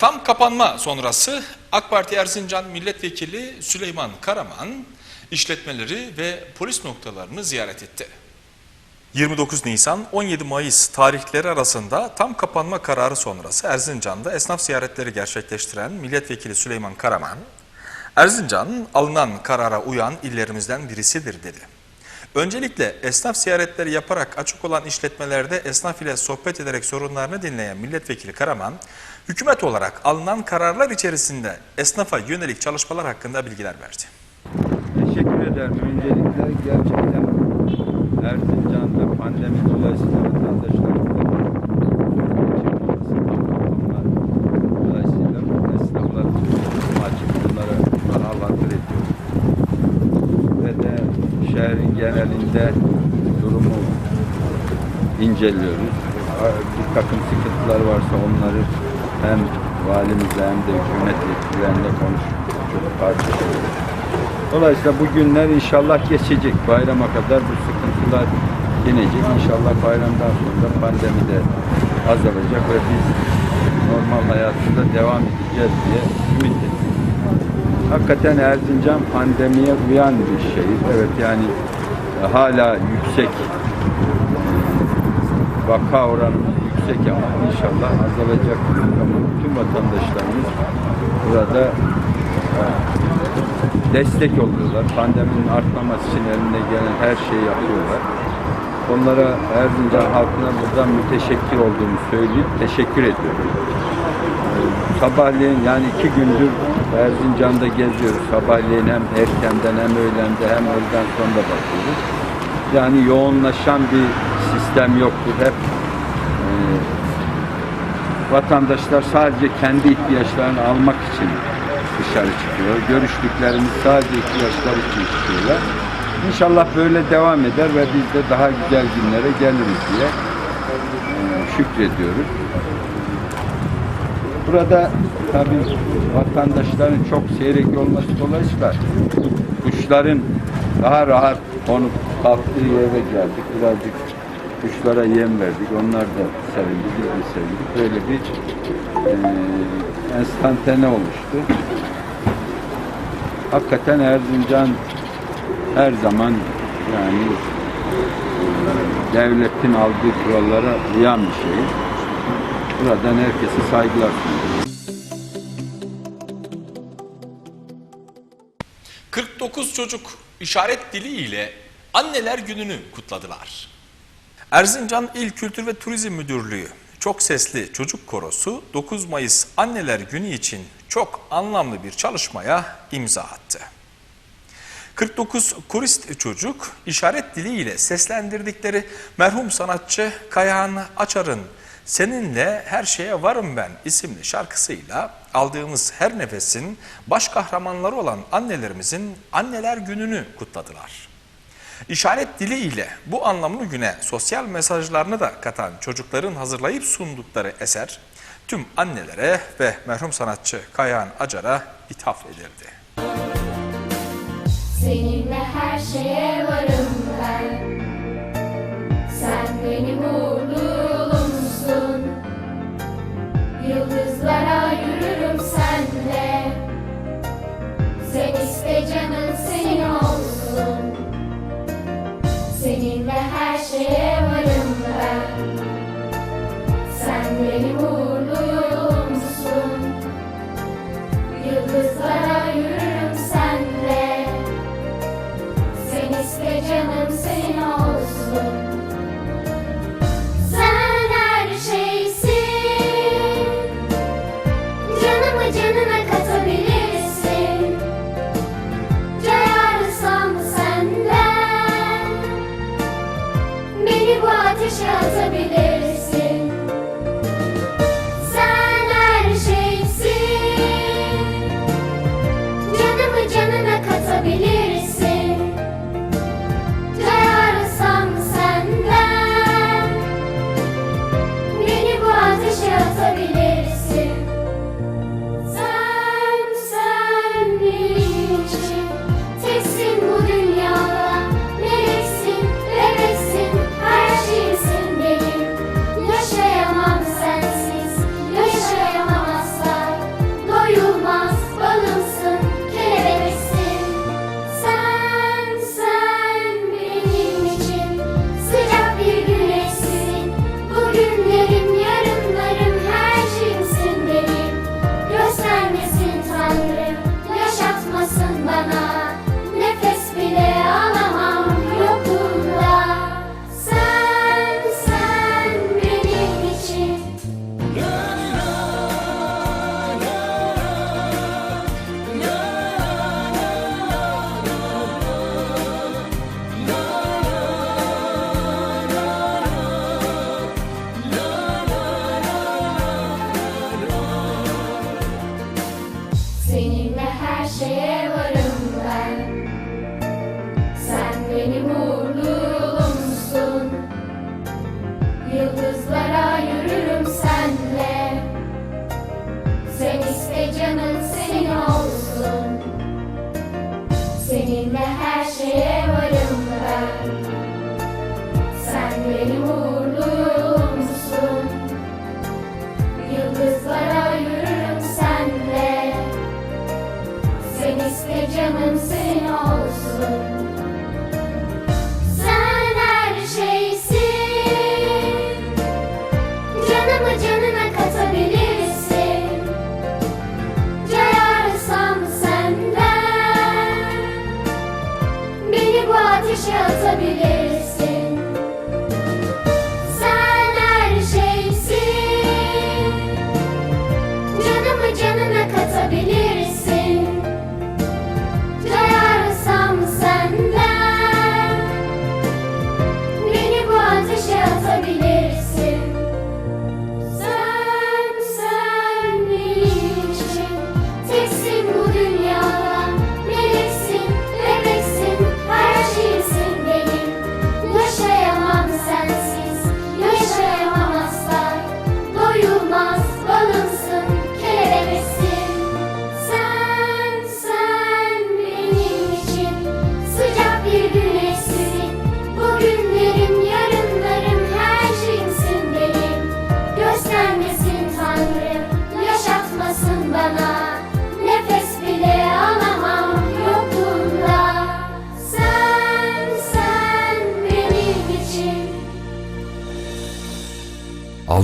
Tam kapanma sonrası AK Parti Erzincan Milletvekili Süleyman Karaman işletmeleri ve polis noktalarını ziyaret etti. 29 Nisan 17 Mayıs tarihleri arasında tam kapanma kararı sonrası Erzincan'da esnaf ziyaretleri gerçekleştiren Milletvekili Süleyman Karaman, Erzincan alınan karara uyan illerimizden birisidir dedi. Öncelikle esnaf ziyaretleri yaparak açık olan işletmelerde esnaf ile sohbet ederek sorunlarını dinleyen Milletvekili Karaman, hükümet olarak alınan kararlar içerisinde esnafa yönelik çalışmalar hakkında bilgiler verdi. Teşekkür ederim. Öncelikle gerçekten Erzincan'da pandemi dolayısıyla kapanma dolayısıyla esnaflar açık bunlara haladır ediyoruz. Ve şehrin genelinde durumu inceliyoruz. Bir takım sıkıntılar varsa onları hem valimizle hem de hükümet yetkililerine konuşup çok tartışıyoruz. Dolayısıyla bu günler inşallah geçecek. Bayrama kadar bu sıkıntılar yenecek. İnşallah bayramdan sonra pandemi de azalacak ve biz normal hayatında devam edeceğiz diye ümit. Hakikaten Erzincan pandemiye uyan bir şehir. Evet yani hala yüksek vaka oranımız yüksek ama inşallah azalacak. Ama bütün vatandaşlarımız burada e, destek oluyorlar. Pandeminin artmaması için eline gelen her şeyi yapıyorlar. Onlara Erzincan halkına buradan müteşekkir olduğumu söyleyip teşekkür ediyorum. Ee, Sabahleyin yani iki gündür Erzincan'da geziyoruz. Sabahleyin hem erkenden hem öğlende hem öğleden sonra bakıyoruz. Yani yoğunlaşan bir sistem yoktur. Hep e, vatandaşlar sadece kendi ihtiyaçlarını almak için dışarı çıkıyor. Görüştüklerimiz sadece ihtiyaçlar için çıkıyorlar. İnşallah böyle devam eder ve biz de daha güzel günlere geliriz diye şükrediyoruz. Burada tabii vatandaşların çok seyrek olması dolayısıyla kuşların daha rahat konup kalktığı yere geldik. Birazcık kuşlara yem verdik. Onlar da sevindi, biz de sevindik. Böyle bir e, enstantane oluştu. Hakikaten Erzincan her zaman yani e, devletin aldığı kurallara uyan bir şey. Buradan herkese saygılar sunuyorum. 49 çocuk işaret dili ile anneler gününü kutladılar. Erzincan İl Kültür ve Turizm Müdürlüğü Çok Sesli Çocuk Korosu 9 Mayıs Anneler Günü için çok anlamlı bir çalışmaya imza attı. 49 korist çocuk işaret diliyle seslendirdikleri merhum sanatçı Kayahan Açar'ın Seninle Her Şeye Varım Ben isimli şarkısıyla aldığımız her nefesin baş kahramanları olan annelerimizin anneler gününü kutladılar. İşaret dili ile bu anlamlı güne sosyal mesajlarını da katan çocukların hazırlayıp sundukları eser tüm annelere ve merhum sanatçı Kayahan Acar'a ithaf edildi. Seninle her şeye varım ben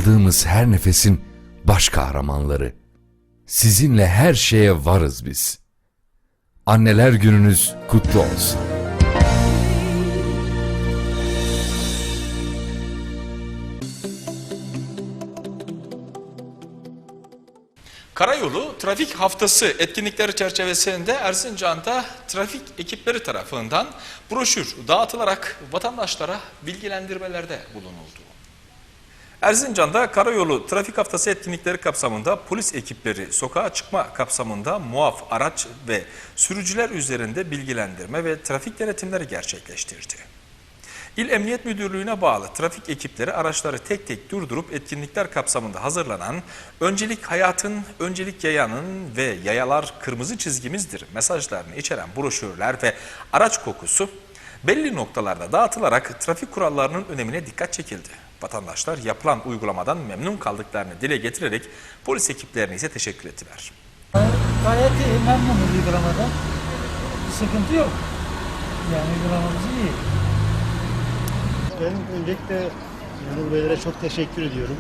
Aldığımız her nefesin baş kahramanları. Sizinle her şeye varız biz. Anneler gününüz kutlu olsun. Karayolu Trafik Haftası etkinlikleri çerçevesinde Erzincan'da trafik ekipleri tarafından broşür dağıtılarak vatandaşlara bilgilendirmelerde bulunuldu. Erzincan'da Karayolu Trafik Haftası etkinlikleri kapsamında polis ekipleri sokağa çıkma kapsamında muaf araç ve sürücüler üzerinde bilgilendirme ve trafik denetimleri gerçekleştirdi. İl Emniyet Müdürlüğü'ne bağlı trafik ekipleri araçları tek tek durdurup etkinlikler kapsamında hazırlanan Öncelik Hayatın, Öncelik Yayanın ve Yayalar Kırmızı Çizgimizdir mesajlarını içeren broşürler ve araç kokusu belli noktalarda dağıtılarak trafik kurallarının önemine dikkat çekildi. Vatandaşlar yapılan uygulamadan memnun kaldıklarını dile getirerek polis ekiplerine ise teşekkür ettiler. Gayet iyi, memnunuz uygulamadan. Bir sıkıntı yok. Yani uygulamamız iyi. Ben öncelikle Memur Beylere çok teşekkür ediyorum.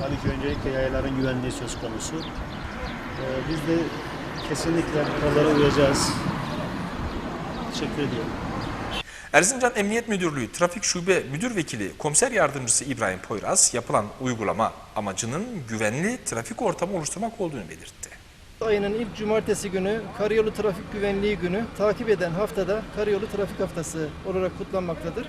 Tabii ki öncelikle yayaların güvenliği söz konusu. Ee, biz de kesinlikle kurallara uyacağız. Teşekkür ediyorum. Erzincan Emniyet Müdürlüğü Trafik Şube Müdür Vekili Komiser Yardımcısı İbrahim Poyraz yapılan uygulama amacının güvenli trafik ortamı oluşturmak olduğunu belirtti. ayının ilk cumartesi günü Karayolu Trafik Güvenliği Günü takip eden haftada Karayolu Trafik Haftası olarak kutlanmaktadır.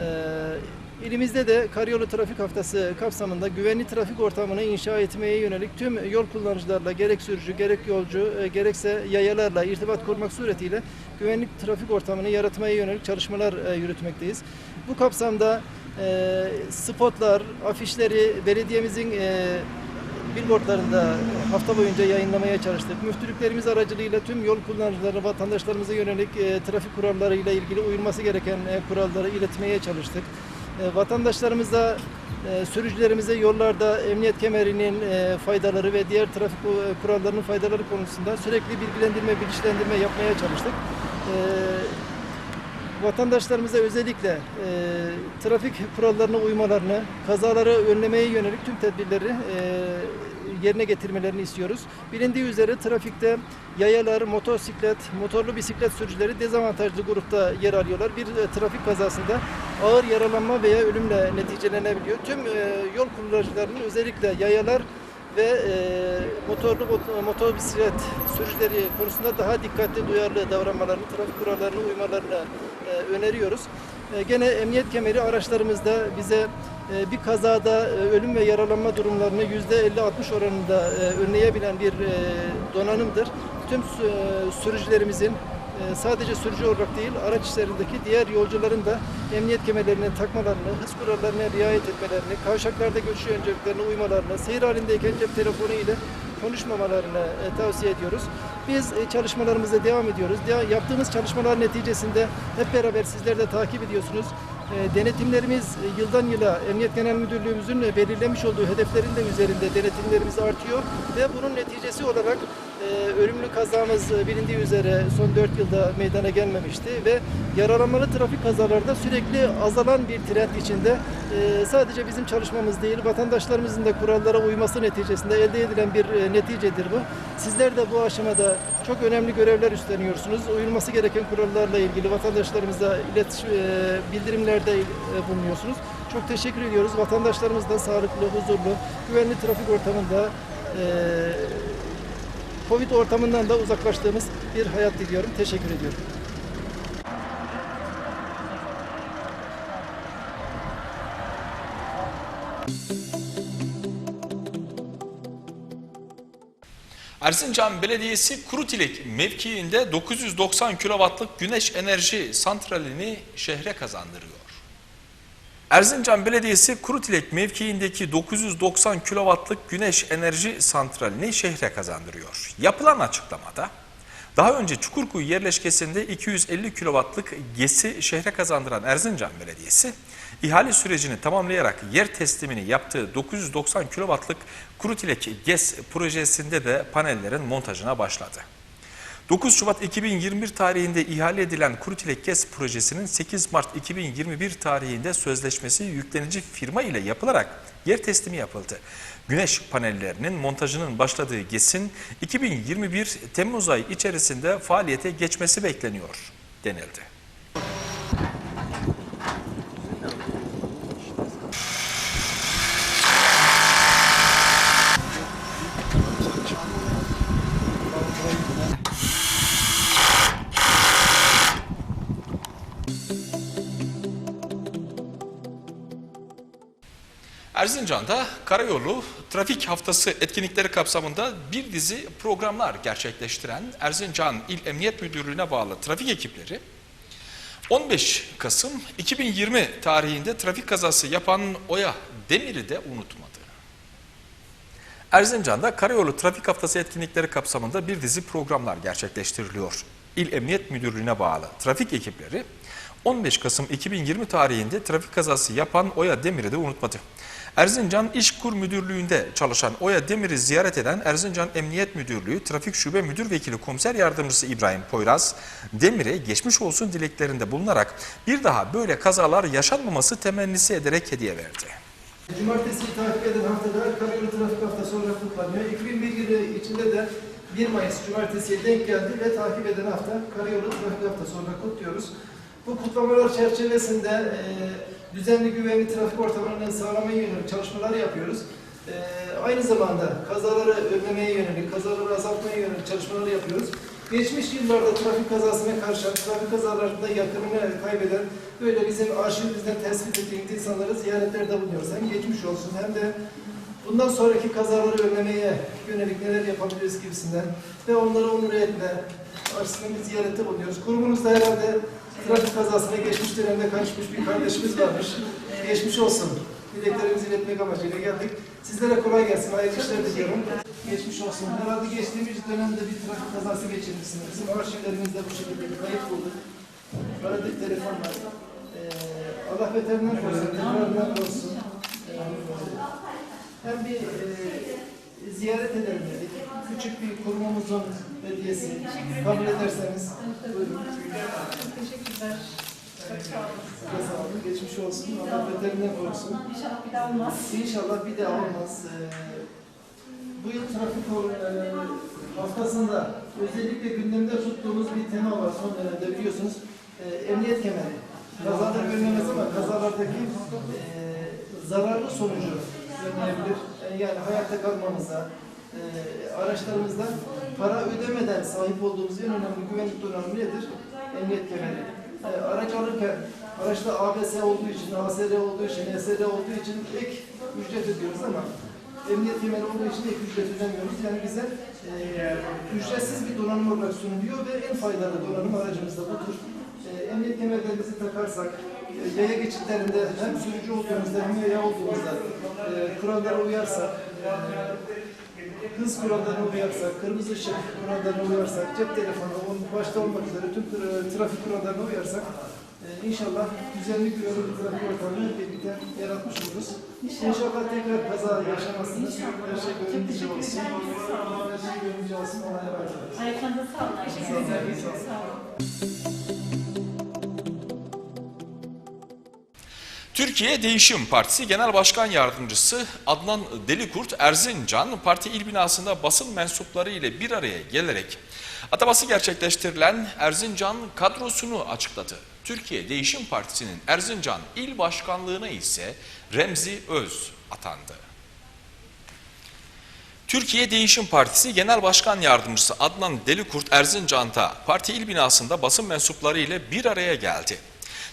Ee, ilimizde de Karayolu Trafik Haftası kapsamında güvenli trafik ortamını inşa etmeye yönelik tüm yol kullanıcılarla gerek sürücü gerek yolcu e, gerekse yayalarla irtibat kurmak suretiyle güvenlik trafik ortamını yaratmaya yönelik çalışmalar e, yürütmekteyiz. Bu kapsamda e, spotlar, afişleri belediyemizin e, billboardlarında hafta boyunca yayınlamaya çalıştık. Müftülüklerimiz aracılığıyla tüm yol kullanıcıları, vatandaşlarımıza yönelik e, trafik kurallarıyla ilgili uyulması gereken e, kuralları iletmeye çalıştık. E, vatandaşlarımıza, e, sürücülerimize yollarda emniyet kemerinin e, faydaları ve diğer trafik e, kurallarının faydaları konusunda sürekli bilgilendirme, bilinçlendirme yapmaya çalıştık. E, vatandaşlarımıza özellikle e, trafik kurallarına uymalarını, kazaları önlemeye yönelik tüm tedbirleri e, yerine getirmelerini istiyoruz. Bilindiği üzere trafikte yayalar, motosiklet, motorlu bisiklet sürücüleri dezavantajlı grupta yer alıyorlar. Bir e, trafik kazasında ağır yaralanma veya ölümle neticelenebiliyor. Tüm e, yol kullanıcılarının özellikle yayalar ve e, motorlu mot- motor bisiklet sürücüleri konusunda daha dikkatli, duyarlı davranmalarını, trafik kurallarına uymalarını öneriyoruz. E, gene emniyet kemeri araçlarımızda bize e, bir kazada e, ölüm ve yaralanma durumlarını %50-60 oranında önleyebilen bir donanımdır. Tüm sü- sürücülerimizin sadece sürücü olarak değil araç içerisindeki diğer yolcuların da emniyet kemerlerini takmalarını, hız kurallarına riayet etmelerini, kavşaklarda geçiş önceliklerine uymalarını, seyir halindeyken cep telefonu ile konuşmamalarını e, tavsiye ediyoruz. Biz e, çalışmalarımıza devam ediyoruz. Yaptığımız çalışmalar neticesinde hep beraber sizler de takip ediyorsunuz. E, denetimlerimiz yıldan yıla Emniyet Genel Müdürlüğümüzün belirlemiş olduğu hedeflerin de üzerinde denetimlerimiz artıyor ve bunun neticesi olarak ölümlü kazamız e, bilindiği üzere son 4 yılda meydana gelmemişti ve yaralanmalı trafik kazalarda sürekli azalan bir trend içinde e, sadece bizim çalışmamız değil vatandaşlarımızın da kurallara uyması neticesinde elde edilen bir e, neticedir bu. Sizler de bu aşamada çok önemli görevler üstleniyorsunuz. Uyulması gereken kurallarla ilgili vatandaşlarımıza iletişim, e, bildirimlerde bulunuyorsunuz. Çok teşekkür ediyoruz. Vatandaşlarımız da sağlıklı, huzurlu, güvenli trafik ortamında Covid ortamından da uzaklaştığımız bir hayat diliyorum. Teşekkür ediyorum. Erzincan Belediyesi Kurutilek mevkiinde 990 kW'lık güneş enerji santralini şehre kazandırıyor. Erzincan Belediyesi Kurutilek mevkiindeki 990 kW'lık güneş enerji santralini şehre kazandırıyor. Yapılan açıklamada daha önce Çukurkuyu yerleşkesinde 250 kW'lık GES'i şehre kazandıran Erzincan Belediyesi, ihale sürecini tamamlayarak yer teslimini yaptığı 990 kW'lık Kurutilek GES projesinde de panellerin montajına başladı. 9 Şubat 2021 tarihinde ihale edilen Kurutilek GES projesinin 8 Mart 2021 tarihinde sözleşmesi yüklenici firma ile yapılarak yer teslimi yapıldı. Güneş panellerinin montajının başladığı GES'in 2021 Temmuz ayı içerisinde faaliyete geçmesi bekleniyor denildi. Erzincan'da Karayolu Trafik Haftası etkinlikleri kapsamında bir dizi programlar gerçekleştiren Erzincan İl Emniyet Müdürlüğü'ne bağlı trafik ekipleri 15 Kasım 2020 tarihinde trafik kazası yapan Oya Demir'i de unutmadı. Erzincan'da Karayolu Trafik Haftası etkinlikleri kapsamında bir dizi programlar gerçekleştiriliyor. İl Emniyet Müdürlüğü'ne bağlı trafik ekipleri 15 Kasım 2020 tarihinde trafik kazası yapan Oya Demir'i de unutmadı. Erzincan İşkur Müdürlüğü'nde çalışan Oya Demir'i ziyaret eden Erzincan Emniyet Müdürlüğü Trafik Şube Müdür Vekili Komiser Yardımcısı İbrahim Poyraz, Demir'e geçmiş olsun dileklerinde bulunarak bir daha böyle kazalar yaşanmaması temennisi ederek hediye verdi. Cumartesi takip eden haftada Karayolu Trafik Haftası olarak kutlanıyor. 2001 yılı içinde de 1 Mayıs Cumartesi'ye denk geldi ve takip eden hafta Karayolu Trafik Haftası olarak kutluyoruz. Bu kutlamalar çerçevesinde e, düzenli güvenli trafik ortamını sağlamaya yönelik çalışmalar yapıyoruz. E, aynı zamanda kazaları önlemeye yönelik, kazaları azaltmaya yönelik çalışmalar yapıyoruz. Geçmiş yıllarda trafik kazasına karşı trafik kazalarında yakınını kaybeden böyle bizim arşivimizden tespit ettiğimiz insanları ziyaretlerde bulunuyoruz. Hem geçmiş olsun hem de bundan sonraki kazaları önlemeye yönelik neler yapabiliriz gibisinden ve onları onur etme açısından bir ziyarette bulunuyoruz. Kurumunuzda herhalde trafik kazasına geçmiş dönemde karışmış bir kardeşimiz varmış. Geçmiş olsun. Dileklerimizi iletmek amacıyla geldik. Sizlere kolay gelsin. Hayırlı işler diliyorum. Geçmiş olsun. Herhalde geçtiğimiz dönemde bir trafik kazası geçirmişsiniz. Bizim arşivlerimizde bu şekilde bir kayıt bulduk. Bir telefon var. Ee, Allah beterinden korusun. Tekrarından korusun. Ee, hem bir e, ziyaret edelim dedik. Küçük bir kurumumuzun hediyesi. Kabul ederseniz. Buyurun. Teşekkürler. Çok sağ olun. Sağ olun. Geçmiş olsun. Allah beterinden korusun. İnşallah bir daha olmaz. İnşallah bir daha olmaz. Ee, bu yıl trafik e, haftasında özellikle gündemde tuttuğumuz bir tema var son dönemde biliyorsunuz. Ee, emniyet kemeri. Kazada görmemez ama kazalardaki e, zararlı sonucu önleyebilir. E, Yani hayatta kalmamıza, e, araçlarımızdan para ödemeden sahip olduğumuz en önemli güvenlik donanımı nedir? Emniyet kemeri. E, araç alırken araçta ABS olduğu için, ASR olduğu için, ESR olduğu için ek ücret ödüyoruz ama emniyet kemeri olduğu için ek ücret ödemiyoruz. Yani bize e, ücretsiz bir donanım olarak sunuluyor ve en faydalı donanım aracımız da budur. E, emniyet kemerlerimizi takarsak, e, yaya geçitlerinde hem sürücü olduğumuzda hem yaya olduğumuzda e, kurallara uyarsak, hız kurallarına uyarsak, kırmızı ışık kurallarına uyarsak, cep telefonu onun başta olmak üzere tüm tra- trafik kurallarına uyarsak e, inşallah düzenli bir yol trafik ortamını birlikte yaratmış oluruz. İnşallah tekrar kaza yaşamazsınız. Her şey gönlünüzce olsun. Her şey gönlünüzce olsun. Allah'a emanet olun. Ayaklarınıza sağlık. Teşekkür ederim. Sağ olun. Türkiye Değişim Partisi Genel Başkan Yardımcısı Adnan Delikurt Erzincan parti il binasında basın mensupları ile bir araya gelerek ataması gerçekleştirilen Erzincan kadrosunu açıkladı. Türkiye Değişim Partisi'nin Erzincan il başkanlığına ise Remzi Öz atandı. Türkiye Değişim Partisi Genel Başkan Yardımcısı Adnan Delikurt Erzincan'da parti il binasında basın mensupları ile bir araya geldi.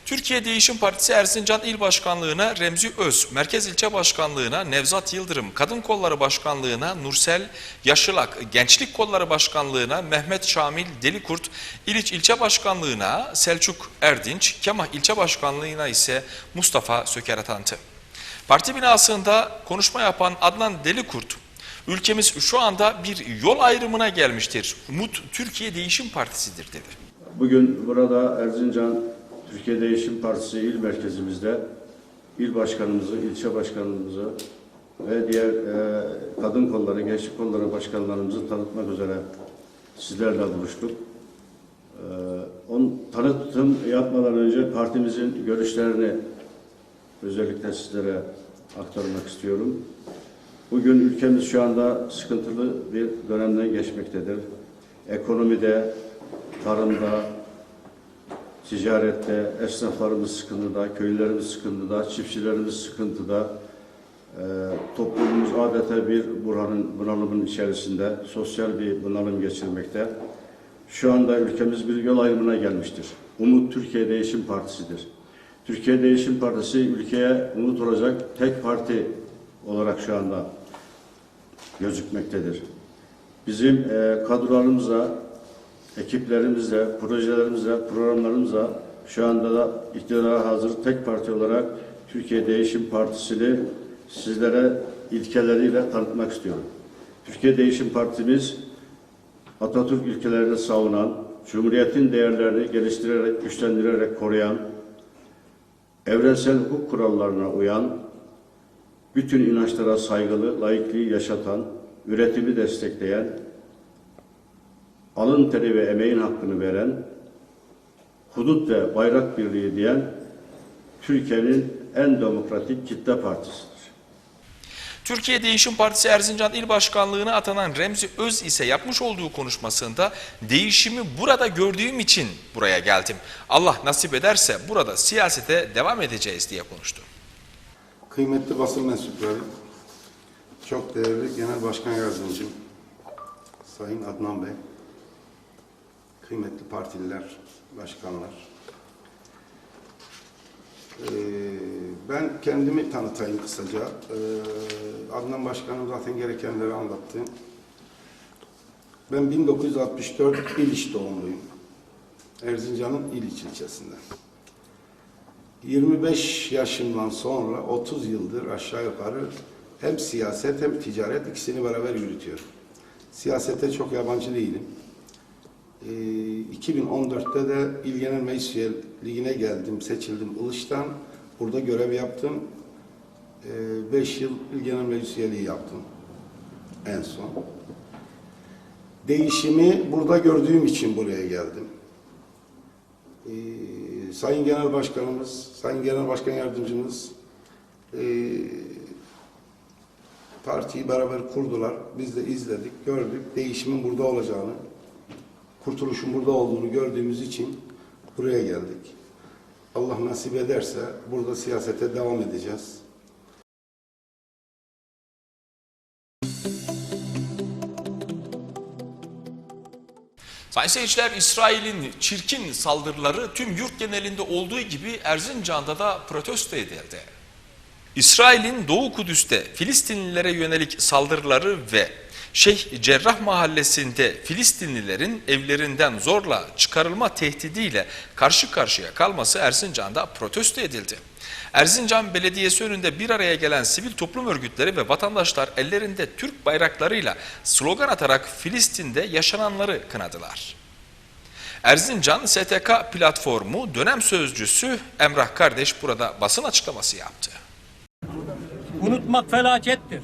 Türkiye Değişim Partisi Erzincan İl Başkanlığı'na Remzi Öz, Merkez İlçe Başkanlığı'na Nevzat Yıldırım, Kadın Kolları Başkanlığı'na Nursel Yaşılak, Gençlik Kolları Başkanlığı'na Mehmet Şamil Delikurt, İliç İlçe Başkanlığı'na Selçuk Erdinç, Kemah İlçe Başkanlığı'na ise Mustafa Söker atandı. Parti binasında konuşma yapan Adnan Delikurt, ülkemiz şu anda bir yol ayrımına gelmiştir. Umut Türkiye Değişim Partisi'dir dedi. Bugün burada Erzincan Türkiye Değişim Partisi il merkezimizde il başkanımızı, ilçe başkanımızı ve diğer e, kadın kolları, gençlik kolları başkanlarımızı tanıtmak üzere sizlerle buluştuk. E, on, tanıtım yapmadan önce partimizin görüşlerini özellikle sizlere aktarmak istiyorum. Bugün ülkemiz şu anda sıkıntılı bir dönemden geçmektedir. Ekonomide, tarımda, ticarette, esnaflarımız sıkıntıda, köylülerimiz sıkıntıda, çiftçilerimiz sıkıntıda. Ee, toplumumuz adeta bir buranın, bunalımın içerisinde, sosyal bir bunalım geçirmekte. Şu anda ülkemiz bir yol ayrımına gelmiştir. Umut Türkiye Değişim Partisi'dir. Türkiye Değişim Partisi ülkeye umut olacak tek parti olarak şu anda gözükmektedir. Bizim e, kadrolarımıza, ekiplerimizle, projelerimizle, programlarımızla şu anda da iktidara hazır tek parti olarak Türkiye Değişim Partisi'ni sizlere ilkeleriyle tanıtmak istiyorum. Türkiye Değişim Partimiz Atatürk ilkelerini savunan, Cumhuriyet'in değerlerini geliştirerek, güçlendirerek koruyan, evrensel hukuk kurallarına uyan, bütün inançlara saygılı, laikliği yaşatan, üretimi destekleyen, alın teri ve emeğin hakkını veren, hudut ve bayrak birliği diyen Türkiye'nin en demokratik kitle partisidir. Türkiye Değişim Partisi Erzincan İl Başkanlığı'na atanan Remzi Öz ise yapmış olduğu konuşmasında değişimi burada gördüğüm için buraya geldim. Allah nasip ederse burada siyasete devam edeceğiz diye konuştu. Kıymetli basın mensupları, çok değerli Genel Başkan Yardımcım, Sayın Adnan Bey, kıymetli partililer, başkanlar. Ee, ben kendimi tanıtayım kısaca. Ee, Adnan Başkanım zaten gerekenleri anlattı. Ben 1964 İliç doğumluyum. Erzincan'ın İliç ilçesinden. 25 yaşımdan sonra 30 yıldır aşağı yukarı hem siyaset hem ticaret ikisini beraber yürütüyorum. Siyasete çok yabancı değilim. Ee, 2014'te de İl Genel Meclis Üyeliğine geldim, seçildim Ilış'tan. Burada görev yaptım. 5 yıl İl Genel Meclis Üyeliği yaptım en son. Değişimi burada gördüğüm için buraya geldim. Ee, Sayın Genel Başkanımız, Sayın Genel Başkan Yardımcımız partiyi beraber kurdular. Biz de izledik, gördük. Değişimin burada olacağını, kurtuluşun burada olduğunu gördüğümüz için buraya geldik. Allah nasip ederse burada siyasete devam edeceğiz. Sayın seyirciler İsrail'in çirkin saldırıları tüm yurt genelinde olduğu gibi Erzincan'da da protesto edildi. İsrail'in Doğu Kudüs'te Filistinlilere yönelik saldırıları ve Şeyh Cerrah mahallesinde Filistinlilerin evlerinden zorla çıkarılma tehdidiyle karşı karşıya kalması Erzincan'da protesto edildi. Erzincan Belediyesi önünde bir araya gelen sivil toplum örgütleri ve vatandaşlar ellerinde Türk bayraklarıyla slogan atarak Filistin'de yaşananları kınadılar. Erzincan STK platformu dönem sözcüsü Emrah Kardeş burada basın açıklaması yaptı. Unutmak felakettir.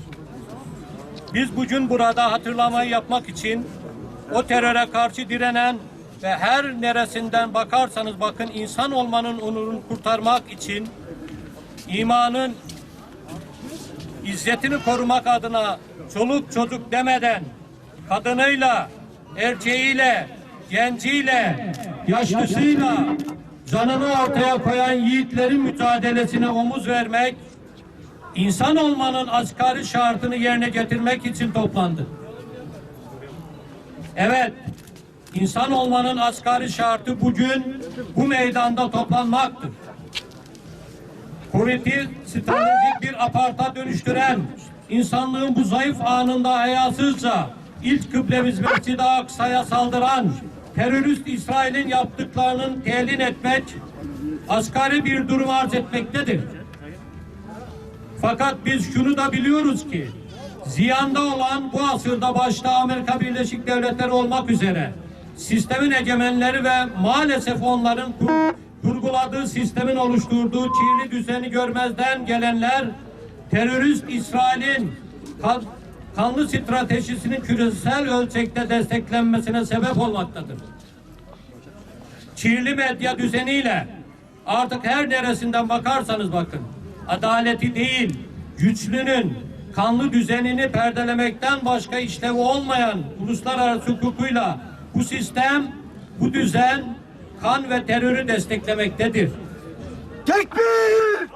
Biz bugün burada hatırlamayı yapmak için o teröre karşı direnen ve her neresinden bakarsanız bakın insan olmanın onurunu kurtarmak için imanın izzetini korumak adına çoluk çocuk demeden kadınıyla, erkeğiyle, genciyle, yaşlısıyla canını ortaya koyan yiğitlerin mücadelesine omuz vermek İnsan olmanın asgari şartını yerine getirmek için toplandı. Evet, insan olmanın asgari şartı bugün bu meydanda toplanmaktır. Kuvveti stratejik bir aparta dönüştüren, insanlığın bu zayıf anında hayasızca ilk kıblemiz Mescid-i Aksa'ya saldıran terörist İsrail'in yaptıklarının telin etmek, asgari bir durum arz etmektedir. Fakat biz şunu da biliyoruz ki ziyanda olan bu asırda başta Amerika Birleşik Devletleri olmak üzere sistemin egemenleri ve maalesef onların kur- kurguladığı sistemin oluşturduğu kirli düzeni görmezden gelenler terörist İsrail'in kan- kanlı stratejisinin küresel ölçekte desteklenmesine sebep olmaktadır. Kirli medya düzeniyle artık her neresinden bakarsanız bakın adaleti değil güçlünün kanlı düzenini perdelemekten başka işlevi olmayan uluslararası hukukuyla bu sistem, bu düzen kan ve terörü desteklemektedir. Kanımız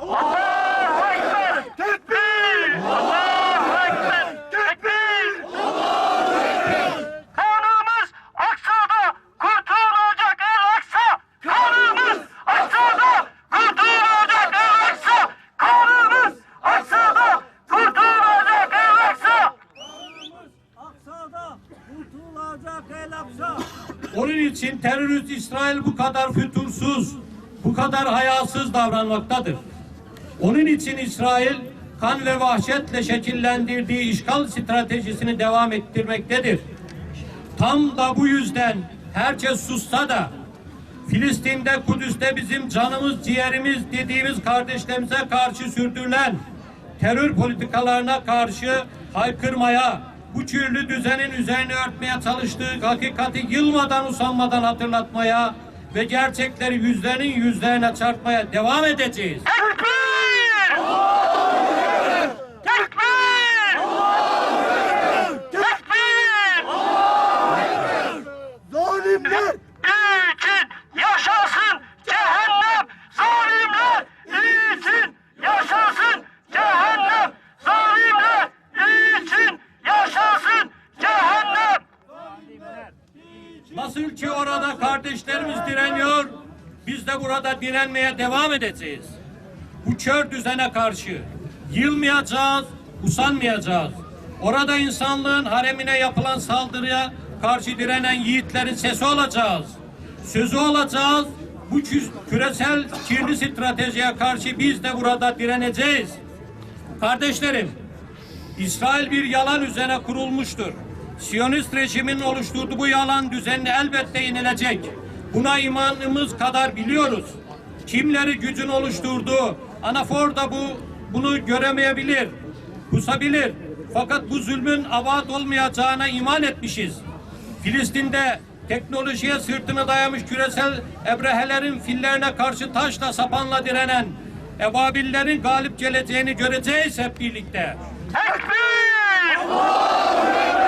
Onun için terörist İsrail bu kadar fütursuz, bu kadar hayasız davranmaktadır. Onun için İsrail kan ve vahşetle şekillendirdiği işgal stratejisini devam ettirmektedir. Tam da bu yüzden herkes sussa da Filistin'de, Kudüs'te bizim canımız, ciğerimiz dediğimiz kardeşlerimize karşı sürdürülen terör politikalarına karşı haykırmaya, bu türlü düzenin üzerine örtmeye çalıştığı hakikati yılmadan usanmadan hatırlatmaya ve gerçekleri yüzlerinin yüzlerine çarpmaya devam edeceğiz. Tekbir! Nasıl ki orada kardeşlerimiz direniyor, biz de burada direnmeye devam edeceğiz. Bu kör düzene karşı yılmayacağız, usanmayacağız. Orada insanlığın haremine yapılan saldırıya karşı direnen yiğitlerin sesi olacağız. Sözü olacağız. Bu kü- küresel kirli stratejiye karşı biz de burada direneceğiz. Kardeşlerim, İsrail bir yalan üzerine kurulmuştur. Siyonist rejimin oluşturduğu bu yalan düzenine elbette yenilecek. Buna imanımız kadar biliyoruz. Kimleri gücün oluşturduğu, anafor da bu bunu göremeyebilir, kusabilir. Fakat bu zulmün abat olmayacağına iman etmişiz. Filistin'de teknolojiye sırtını dayamış küresel ebrehelerin fillerine karşı taşla sapanla direnen ebabillerin galip geleceğini göreceğiz hep birlikte. Tekbir! Tekbir!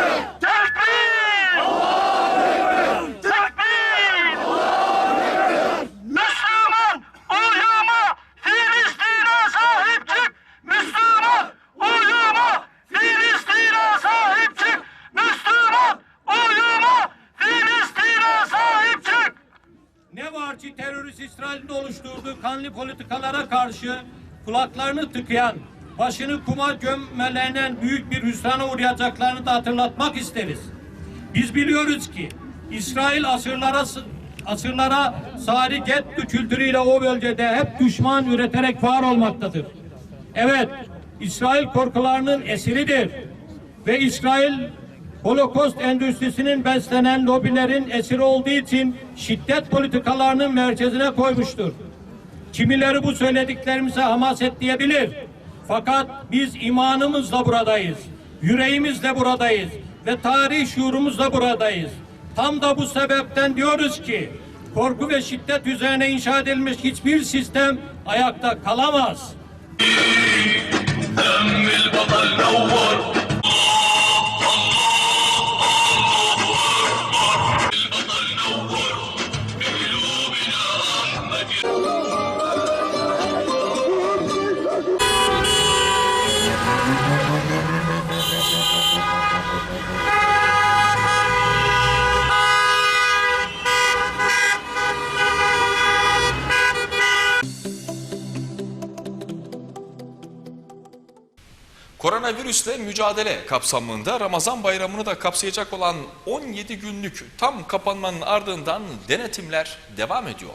İsrail'in oluşturduğu kanlı politikalara karşı kulaklarını tıkayan, başını kuma gömmelenen büyük bir hüsrana uğrayacaklarını da hatırlatmak isteriz. Biz biliyoruz ki İsrail asırlara asırlara sari getto kültürüyle o bölgede hep düşman üreterek var olmaktadır. Evet, İsrail korkularının esiridir ve İsrail Holocaust endüstrisinin beslenen lobilerin esiri olduğu için şiddet politikalarının merkezine koymuştur. Kimileri bu söylediklerimize hamaset diyebilir. Fakat biz imanımızla buradayız. Yüreğimizle buradayız. Ve tarih şuurumuzla buradayız. Tam da bu sebepten diyoruz ki korku ve şiddet üzerine inşa edilmiş hiçbir sistem ayakta kalamaz. Koronavirüsle mücadele kapsamında Ramazan bayramını da kapsayacak olan 17 günlük tam kapanmanın ardından denetimler devam ediyor.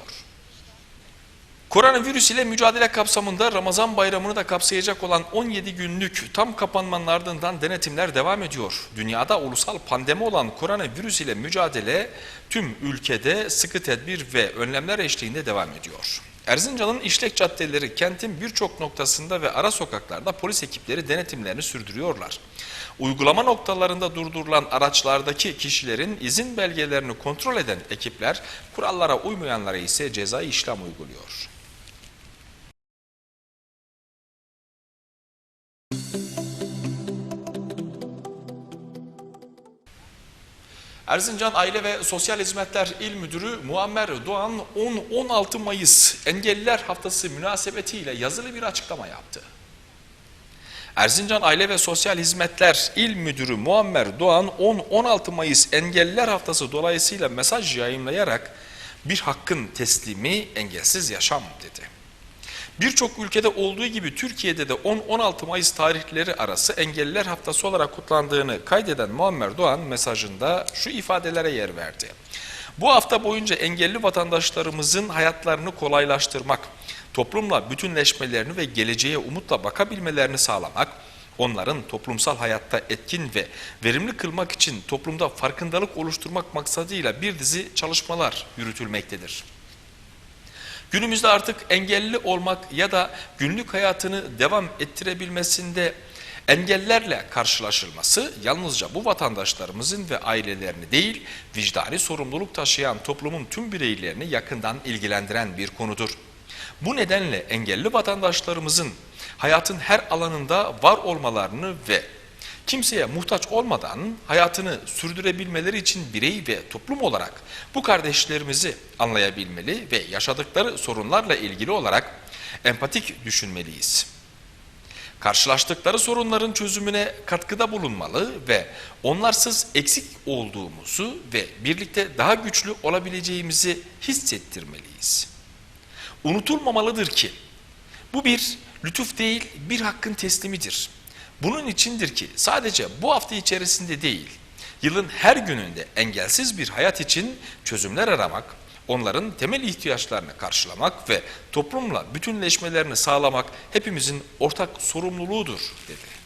Koronavirüs ile mücadele kapsamında Ramazan bayramını da kapsayacak olan 17 günlük tam kapanmanın ardından denetimler devam ediyor. Dünyada ulusal pandemi olan koronavirüs ile mücadele tüm ülkede sıkı tedbir ve önlemler eşliğinde devam ediyor. Erzincan'ın işlek caddeleri kentin birçok noktasında ve ara sokaklarda polis ekipleri denetimlerini sürdürüyorlar. Uygulama noktalarında durdurulan araçlardaki kişilerin izin belgelerini kontrol eden ekipler kurallara uymayanlara ise cezai işlem uyguluyor. Erzincan Aile ve Sosyal Hizmetler İl Müdürü Muammer Doğan 10-16 Mayıs Engelliler Haftası münasebetiyle yazılı bir açıklama yaptı. Erzincan Aile ve Sosyal Hizmetler İl Müdürü Muammer Doğan 10-16 Mayıs Engelliler Haftası dolayısıyla mesaj yayınlayarak bir hakkın teslimi engelsiz yaşam dedi. Birçok ülkede olduğu gibi Türkiye'de de 10-16 Mayıs tarihleri arası Engelliler Haftası olarak kutlandığını kaydeden Muammer Doğan mesajında şu ifadelere yer verdi. Bu hafta boyunca engelli vatandaşlarımızın hayatlarını kolaylaştırmak, toplumla bütünleşmelerini ve geleceğe umutla bakabilmelerini sağlamak, onların toplumsal hayatta etkin ve verimli kılmak için toplumda farkındalık oluşturmak maksadıyla bir dizi çalışmalar yürütülmektedir. Günümüzde artık engelli olmak ya da günlük hayatını devam ettirebilmesinde engellerle karşılaşılması yalnızca bu vatandaşlarımızın ve ailelerini değil, vicdani sorumluluk taşıyan toplumun tüm bireylerini yakından ilgilendiren bir konudur. Bu nedenle engelli vatandaşlarımızın hayatın her alanında var olmalarını ve kimseye muhtaç olmadan hayatını sürdürebilmeleri için birey ve toplum olarak bu kardeşlerimizi anlayabilmeli ve yaşadıkları sorunlarla ilgili olarak empatik düşünmeliyiz. Karşılaştıkları sorunların çözümüne katkıda bulunmalı ve onlarsız eksik olduğumuzu ve birlikte daha güçlü olabileceğimizi hissettirmeliyiz. Unutulmamalıdır ki bu bir lütuf değil bir hakkın teslimidir. Bunun içindir ki sadece bu hafta içerisinde değil, yılın her gününde engelsiz bir hayat için çözümler aramak, onların temel ihtiyaçlarını karşılamak ve toplumla bütünleşmelerini sağlamak hepimizin ortak sorumluluğudur dedi.